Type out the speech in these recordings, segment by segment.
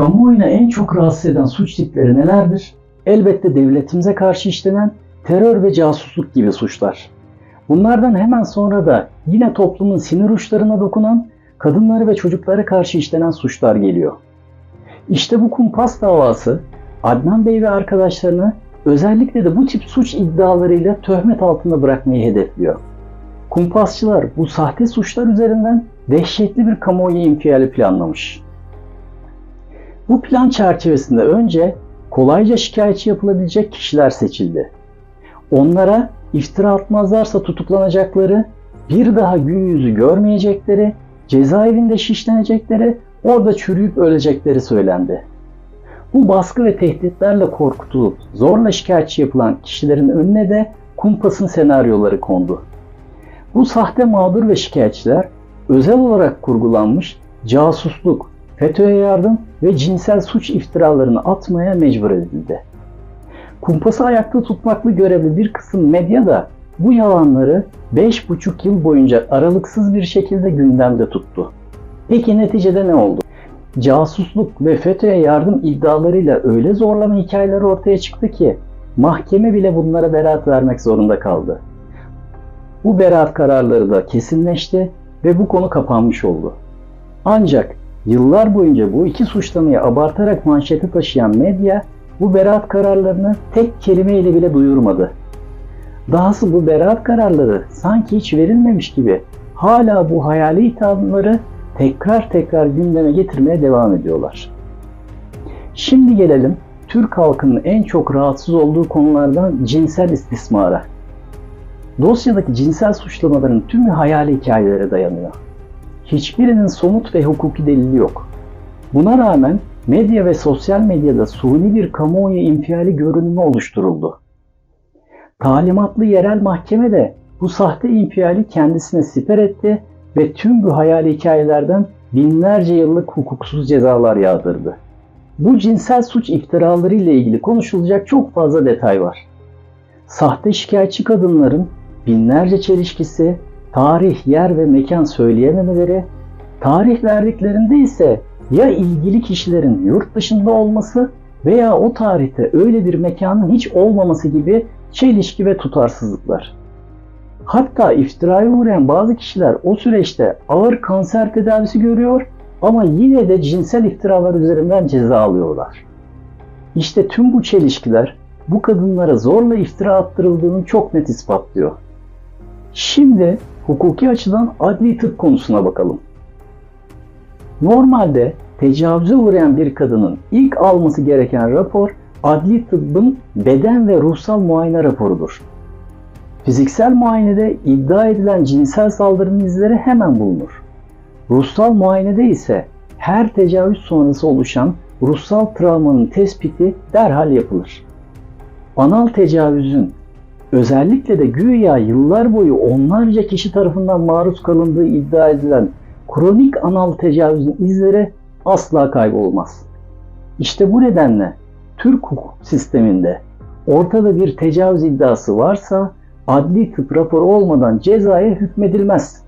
Kamuoyuna en çok rahatsız eden suç tipleri nelerdir? Elbette devletimize karşı işlenen terör ve casusluk gibi suçlar. Bunlardan hemen sonra da yine toplumun sinir uçlarına dokunan kadınları ve çocuklara karşı işlenen suçlar geliyor. İşte bu kumpas davası Adnan Bey ve arkadaşlarını özellikle de bu tip suç iddialarıyla töhmet altında bırakmayı hedefliyor. Kumpasçılar bu sahte suçlar üzerinden dehşetli bir kamuoyu infiali planlamış. Bu plan çerçevesinde önce kolayca şikayetçi yapılabilecek kişiler seçildi. Onlara iftira atmazlarsa tutuklanacakları, bir daha gün yüzü görmeyecekleri, cezaevinde şişlenecekleri, orada çürüyüp ölecekleri söylendi. Bu baskı ve tehditlerle korkutulup zorla şikayetçi yapılan kişilerin önüne de kumpasın senaryoları kondu. Bu sahte mağdur ve şikayetçiler özel olarak kurgulanmış casusluk, FETÖ'ye yardım ve cinsel suç iftiralarını atmaya mecbur edildi. Kumpası ayakta tutmakla görevli bir kısım medya da bu yalanları 5,5 yıl boyunca aralıksız bir şekilde gündemde tuttu. Peki neticede ne oldu? Casusluk ve FETÖ'ye yardım iddialarıyla öyle zorlama hikayeleri ortaya çıktı ki mahkeme bile bunlara beraat vermek zorunda kaldı. Bu beraat kararları da kesinleşti ve bu konu kapanmış oldu. Ancak yıllar boyunca bu iki suçlamayı abartarak manşete taşıyan medya bu beraat kararlarını tek kelimeyle bile duyurmadı. Dahası bu beraat kararları sanki hiç verilmemiş gibi hala bu hayali ithamları tekrar tekrar gündeme getirmeye devam ediyorlar. Şimdi gelelim Türk halkının en çok rahatsız olduğu konulardan cinsel istismara. Dosyadaki cinsel suçlamaların tümü hayali hikayelere dayanıyor. Hiçbirinin somut ve hukuki delili yok. Buna rağmen medya ve sosyal medyada suni bir kamuoyu infiali görünümü oluşturuldu. Talimatlı yerel mahkeme de bu sahte infiali kendisine siper etti ve tüm bu hayali hikayelerden binlerce yıllık hukuksuz cezalar yağdırdı. Bu cinsel suç iftiraları ile ilgili konuşulacak çok fazla detay var. Sahte şikayetçi kadınların binlerce çelişkisi, tarih, yer ve mekan söyleyememeleri, tarih verdiklerinde ise ya ilgili kişilerin yurt dışında olması veya o tarihte öyle bir mekanın hiç olmaması gibi çelişki ve tutarsızlıklar. Hatta iftiraya uğrayan bazı kişiler o süreçte ağır kanser tedavisi görüyor ama yine de cinsel iftiralar üzerinden ceza alıyorlar. İşte tüm bu çelişkiler bu kadınlara zorla iftira attırıldığını çok net ispatlıyor. Şimdi hukuki açıdan adli tıp konusuna bakalım. Normalde tecavüze uğrayan bir kadının ilk alması gereken rapor adli tıbbın beden ve ruhsal muayene raporudur. Fiziksel muayenede iddia edilen cinsel saldırının izleri hemen bulunur. Ruhsal muayenede ise her tecavüz sonrası oluşan ruhsal travmanın tespiti derhal yapılır. Anal tecavüzün özellikle de güya yıllar boyu onlarca kişi tarafından maruz kalındığı iddia edilen kronik anal tecavüzün izleri asla kaybolmaz. İşte bu nedenle Türk hukuk sisteminde ortada bir tecavüz iddiası varsa adli tıp raporu olmadan cezaya hükmedilmez.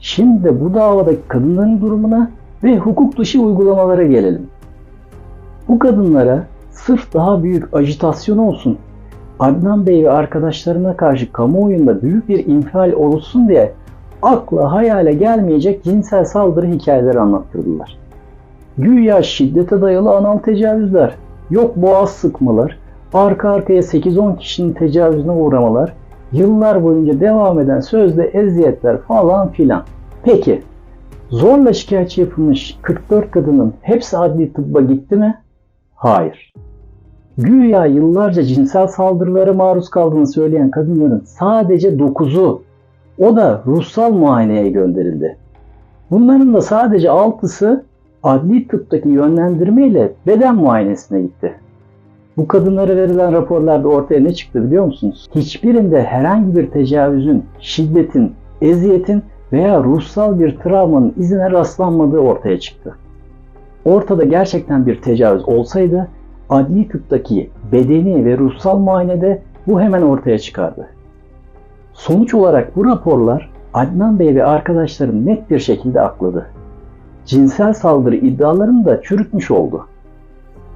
Şimdi de bu davadaki kadınların durumuna ve hukuk dışı uygulamalara gelelim. Bu kadınlara sırf daha büyük ajitasyon olsun, Adnan Bey ve arkadaşlarına karşı kamuoyunda büyük bir infial oluşsun diye akla hayale gelmeyecek cinsel saldırı hikayeleri anlattırdılar. Güya şiddete dayalı anal tecavüzler, yok boğaz sıkmalar, arka arkaya 8-10 kişinin tecavüzüne uğramalar, yıllar boyunca devam eden sözde eziyetler falan filan. Peki, zorla şikayetçi yapılmış 44 kadının hepsi adli tıbba gitti mi? Hayır. Güya yıllarca cinsel saldırılara maruz kaldığını söyleyen kadınların sadece 9'u o da ruhsal muayeneye gönderildi. Bunların da sadece 6'sı adli tıptaki yönlendirmeyle beden muayenesine gitti. Bu kadınlara verilen raporlarda ortaya ne çıktı biliyor musunuz? Hiçbirinde herhangi bir tecavüzün, şiddetin, eziyetin veya ruhsal bir travmanın izine rastlanmadığı ortaya çıktı. Ortada gerçekten bir tecavüz olsaydı adli tıptaki bedeni ve ruhsal muayenede bu hemen ortaya çıkardı. Sonuç olarak bu raporlar Adnan Bey ve arkadaşlarını net bir şekilde akladı. cinsel saldırı iddialarını da çürütmüş oldu.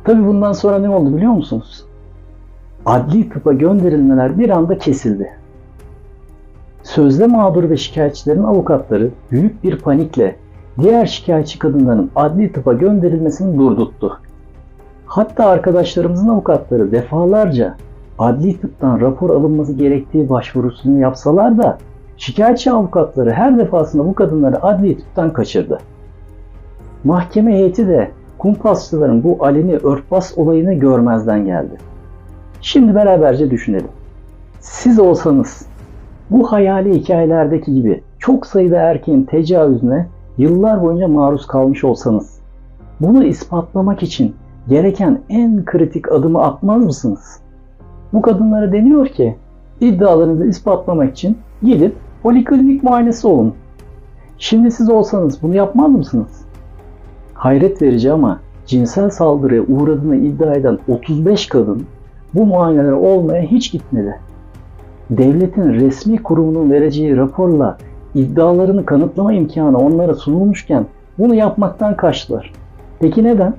Tabi bundan sonra ne oldu biliyor musunuz? Adli tıpa gönderilmeler bir anda kesildi. Sözde mağdur ve şikayetçilerin avukatları büyük bir panikle diğer şikayetçi kadınların adli tıpa gönderilmesini durdurttu. Hatta arkadaşlarımızın avukatları defalarca adli tıptan rapor alınması gerektiği başvurusunu yapsalar da şikayetçi avukatları her defasında bu kadınları adli tıptan kaçırdı. Mahkeme heyeti de kumpasçıların bu aleni örtbas olayını görmezden geldi. Şimdi beraberce düşünelim. Siz olsanız bu hayali hikayelerdeki gibi çok sayıda erkeğin tecavüzüne yıllar boyunca maruz kalmış olsanız bunu ispatlamak için gereken en kritik adımı atmaz mısınız? Bu kadınlara deniyor ki iddialarınızı ispatlamak için gidip poliklinik muayenesi olun. Şimdi siz olsanız bunu yapmaz mısınız? Hayret verici ama cinsel saldırıya uğradığını iddia eden 35 kadın bu muayeneler olmaya hiç gitmedi. Devletin resmi kurumunun vereceği raporla iddialarını kanıtlama imkanı onlara sunulmuşken bunu yapmaktan kaçtılar. Peki neden?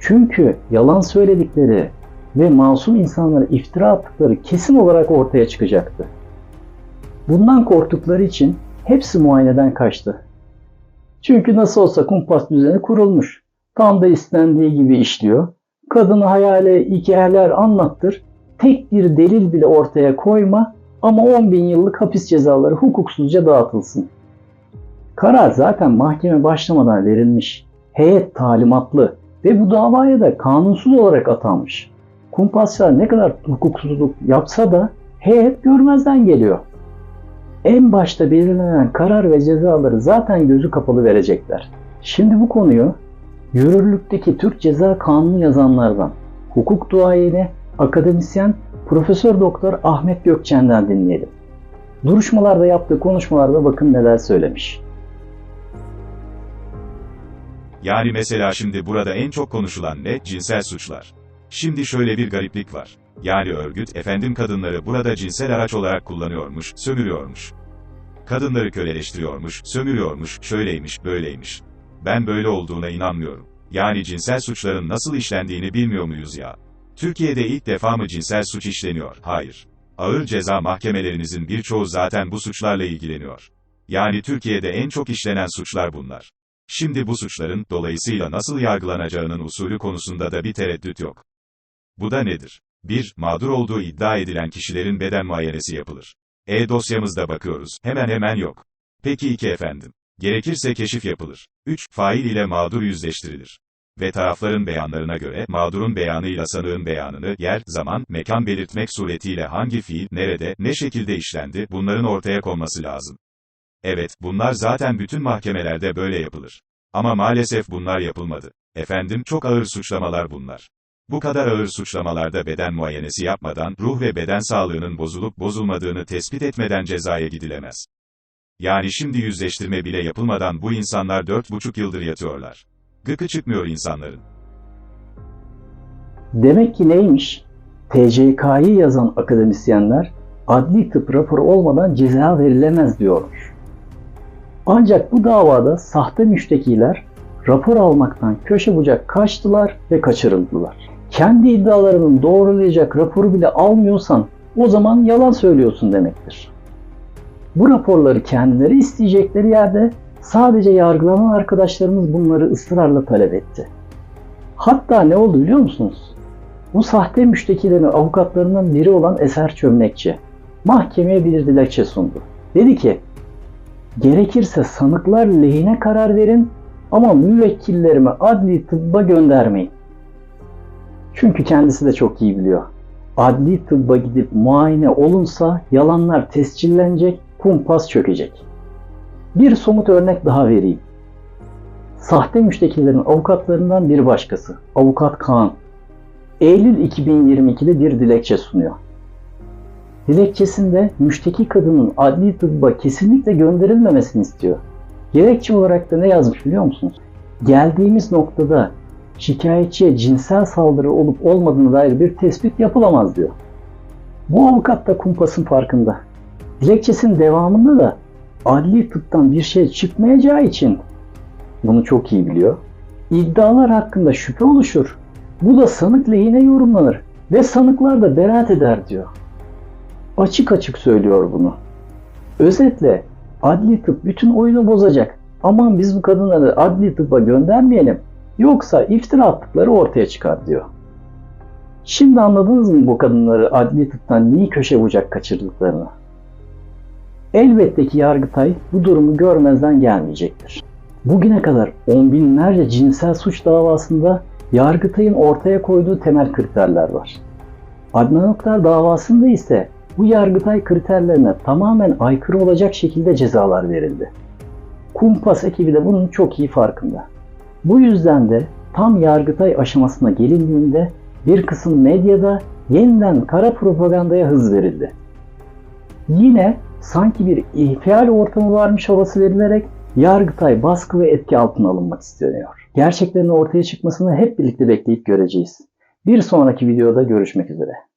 Çünkü yalan söyledikleri ve masum insanlara iftira attıkları kesin olarak ortaya çıkacaktı. Bundan korktukları için hepsi muayeneden kaçtı. Çünkü nasıl olsa kumpas düzeni kurulmuş. Tam da istendiği gibi işliyor. Kadını hayale hikayeler anlattır. Tek bir delil bile ortaya koyma ama 10 bin yıllık hapis cezaları hukuksuzca dağıtılsın. Karar zaten mahkeme başlamadan verilmiş. Heyet talimatlı ve bu davaya da kanunsuz olarak atanmış. Kumpasçılar ne kadar hukuksuzluk yapsa da heyet görmezden geliyor. En başta belirlenen karar ve cezaları zaten gözü kapalı verecekler. Şimdi bu konuyu yürürlükteki Türk Ceza Kanunu yazanlardan, hukuk duayeni, akademisyen Profesör Doktor Ahmet Gökçen'den dinleyelim. Duruşmalarda yaptığı konuşmalarda bakın neler söylemiş. Yani mesela şimdi burada en çok konuşulan ne? Cinsel suçlar. Şimdi şöyle bir gariplik var. Yani örgüt, efendim kadınları burada cinsel araç olarak kullanıyormuş, sömürüyormuş. Kadınları köleleştiriyormuş, sömürüyormuş, şöyleymiş, böyleymiş. Ben böyle olduğuna inanmıyorum. Yani cinsel suçların nasıl işlendiğini bilmiyor muyuz ya? Türkiye'de ilk defa mı cinsel suç işleniyor? Hayır. Ağır ceza mahkemelerinizin birçoğu zaten bu suçlarla ilgileniyor. Yani Türkiye'de en çok işlenen suçlar bunlar. Şimdi bu suçların, dolayısıyla nasıl yargılanacağının usulü konusunda da bir tereddüt yok. Bu da nedir? 1. Mağdur olduğu iddia edilen kişilerin beden muayenesi yapılır. E-dosyamızda bakıyoruz, hemen hemen yok. Peki 2 efendim. Gerekirse keşif yapılır. 3. Fail ile mağdur yüzleştirilir. Ve tarafların beyanlarına göre, mağdurun beyanıyla sanığın beyanını, yer, zaman, mekan belirtmek suretiyle hangi fiil, nerede, ne şekilde işlendi, bunların ortaya konması lazım. Evet, bunlar zaten bütün mahkemelerde böyle yapılır. Ama maalesef bunlar yapılmadı. Efendim, çok ağır suçlamalar bunlar. Bu kadar ağır suçlamalarda beden muayenesi yapmadan, ruh ve beden sağlığının bozulup bozulmadığını tespit etmeden cezaya gidilemez. Yani şimdi yüzleştirme bile yapılmadan bu insanlar 4,5 yıldır yatıyorlar. Gıkı çıkmıyor insanların. Demek ki neymiş? TCK'yı yazan akademisyenler adli tıp raporu olmadan ceza verilemez diyormuş. Ancak bu davada sahte müştekiler rapor almaktan köşe bucak kaçtılar ve kaçırıldılar. Kendi iddialarının doğrulayacak raporu bile almıyorsan o zaman yalan söylüyorsun demektir. Bu raporları kendileri isteyecekleri yerde sadece yargılanan arkadaşlarımız bunları ısrarla talep etti. Hatta ne oldu biliyor musunuz? Bu sahte müştekilerin avukatlarından biri olan Eser Çömlekçi mahkemeye bir dilekçe sundu. Dedi ki, gerekirse sanıklar lehine karar verin ama müvekkillerimi adli tıbba göndermeyin. Çünkü kendisi de çok iyi biliyor. Adli tıbba gidip muayene olunsa yalanlar tescillenecek, kumpas çökecek. Bir somut örnek daha vereyim. Sahte müştekilerin avukatlarından bir başkası, avukat Kaan, Eylül 2022'de bir dilekçe sunuyor. Dilekçesinde müşteki kadının adli tıbba kesinlikle gönderilmemesini istiyor. Gerekçe olarak da ne yazmış biliyor musunuz? Geldiğimiz noktada şikayetçiye cinsel saldırı olup olmadığına dair bir tespit yapılamaz diyor. Bu avukat da kumpasın farkında. Dilekçesinin devamında da adli tıptan bir şey çıkmayacağı için bunu çok iyi biliyor. İddialar hakkında şüphe oluşur. Bu da sanık lehine yorumlanır ve sanıklar da beraat eder diyor. Açık açık söylüyor bunu. Özetle adli tıp bütün oyunu bozacak. Aman biz bu kadınları adli tıbba göndermeyelim. Yoksa iftira attıkları ortaya çıkar diyor. Şimdi anladınız mı bu kadınları adli tıptan niye köşe bucak kaçırdıklarını? Elbette ki Yargıtay bu durumu görmezden gelmeyecektir. Bugüne kadar on binlerce cinsel suç davasında Yargıtay'ın ortaya koyduğu temel kriterler var. Adnan Oktar davasında ise bu Yargıtay kriterlerine tamamen aykırı olacak şekilde cezalar verildi. Kumpas ekibi de bunun çok iyi farkında. Bu yüzden de tam Yargıtay aşamasına gelindiğinde bir kısım medyada yeniden kara propagandaya hız verildi. Yine sanki bir ihtial ortamı varmış havası verilerek Yargıtay baskı ve etki altına alınmak isteniyor. Gerçeklerin ortaya çıkmasını hep birlikte bekleyip göreceğiz. Bir sonraki videoda görüşmek üzere.